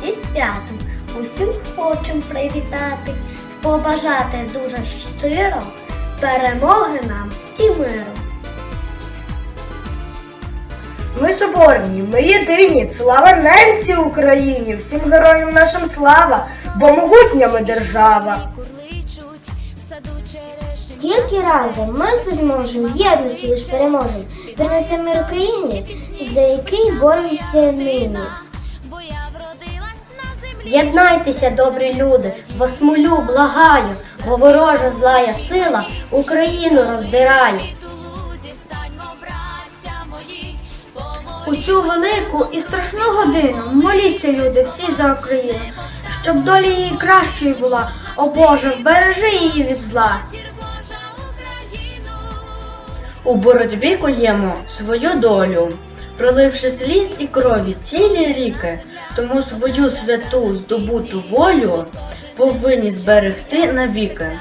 зі святом усім хочем привітати, побажати дуже щиро перемоги нам і миру. Ми соборні, ми єдині, слава ненці Україні, всім героям нашим слава, бо могутня ми держава. Тільки разом ми все зможемо, єдності лиш переможемо. Принесемо мир Україні, за який боремося нині. Єднайтеся, добрі люди, вас молю, благаю, бо ворожа злая сила Україну роздирає. У цю велику і страшну годину моліться люди всі за Україну, щоб доля її кращою була. О Боже, бережи її від зла. У боротьбі куємо свою долю, проливши сліз і крові цілі ріки, тому свою святу здобуту волю повинні зберегти навіки.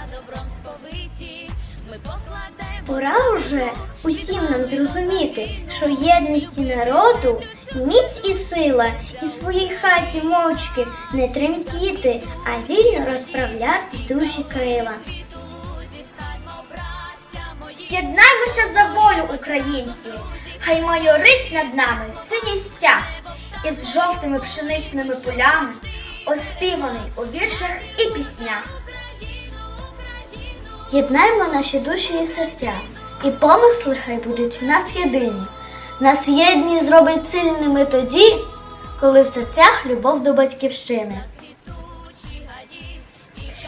Пора вже усім нам зрозуміти, що єдності народу міць і сила, і своїй хаті мовчки не тремтіти, а вільно розправляти душі крила. Єднаймося за волю, українці! Хай майорить над нами синій стяг із жовтими пшеничними полями, оспіваний у віршах і піснях. Єднаймо наші душі і серця, і помисли хай будуть в нас єдині. Нас єдні зробить сильними тоді, коли в серцях любов до батьківщини.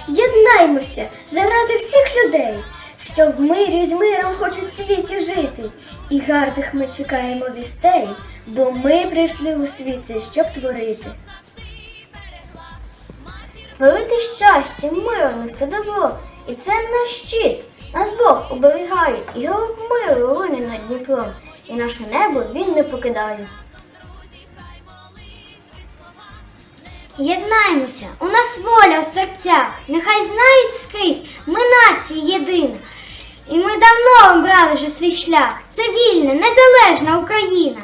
Єднаймося заради всіх людей, що в мирі з миром хочуть в світі жити. І гарних ми чекаємо вістей, бо ми прийшли у світ цей, щоб творити. Велике щастя, нести добро, і це наш щит. Нас Бог оберігає, його миру луне над Дніпром, і наше небо він не покидає. Єднаймося, у нас воля в серцях, нехай знають скрізь, ми нація єдина. І ми давно обрали вже свій шлях. Це вільна, незалежна Україна.